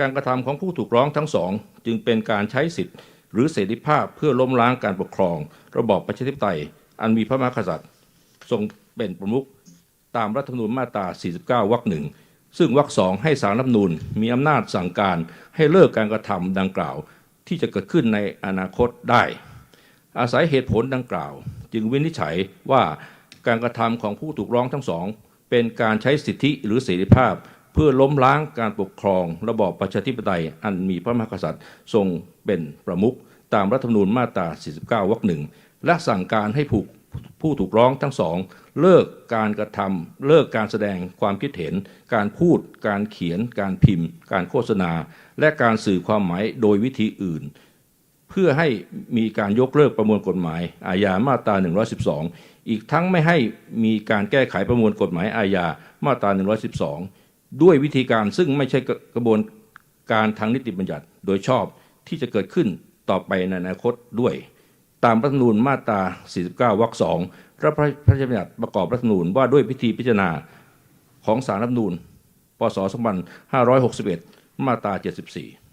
การกระทำของผู้ถูกร้องทั้งสอง จึงเป็นการใช้สิทธิ์ หรือเสรีภาพเพื่อล้มล้างการปกครอง ระบอบประชาธิปไตย อันมีพระมหากษัตริย์ ทรงเป็นประมุขตามรัฐธรรมนูญมาตรา 49 วรรคหนึ่งซึ่งวรรคสองให้สารรัฐธรรมนูญมีอำนาจสั่งการให้เลิกการกระทำดังกล่าวที่จะเกิดขึ้นในอนาคตได้ อาศัยเหตุผลดังกล่าว จึงวินิจฉัยว่าการกระทำของผู้ถูกร้องทั้งสอง เป็นการใช้สิทธิหรือเสรีภาพ พื่อล้มล้างการปกครอง ระบอบประชาธิปไตย อันมีพระมหากษัตริย์ทรงเป็นประมุขตามรัฐธรรมนูญมาตรา 49 วรรคหนึ่งและสั่งการให้ผู้ผู้ถูกร้องทั้งสอง เลิกการกระทำเลิกการแสดงความคิดเห็น การพูด การเขียน การพิมพ์ การโฆษณา และการสื่อความหมายโดยวิธีอื่น เพื่อให้มีการยกเลิกประมวลกฎหมาย อาญามาตรา 112 อีกทั้งไม่ให้มีการแก้ไขประมวลกฎหมายอาญามาตรา 112 ด้วยวิธีการซึ่งไม่ใช่กระบวนการทางนิติบัญญัติโดยชอบที่จะเกิดขึ้นต่อไปในอนาคตด้วย ตามรัฐธรรมนูญมาตรา 49 วรรคสองรัฐพระราชบัญญัติประกอบรัฐธรรมนูญว่าด้วยพิธีพิจารณาของสารรัฐธรรมนูญ พศ 2561 มาตรา 74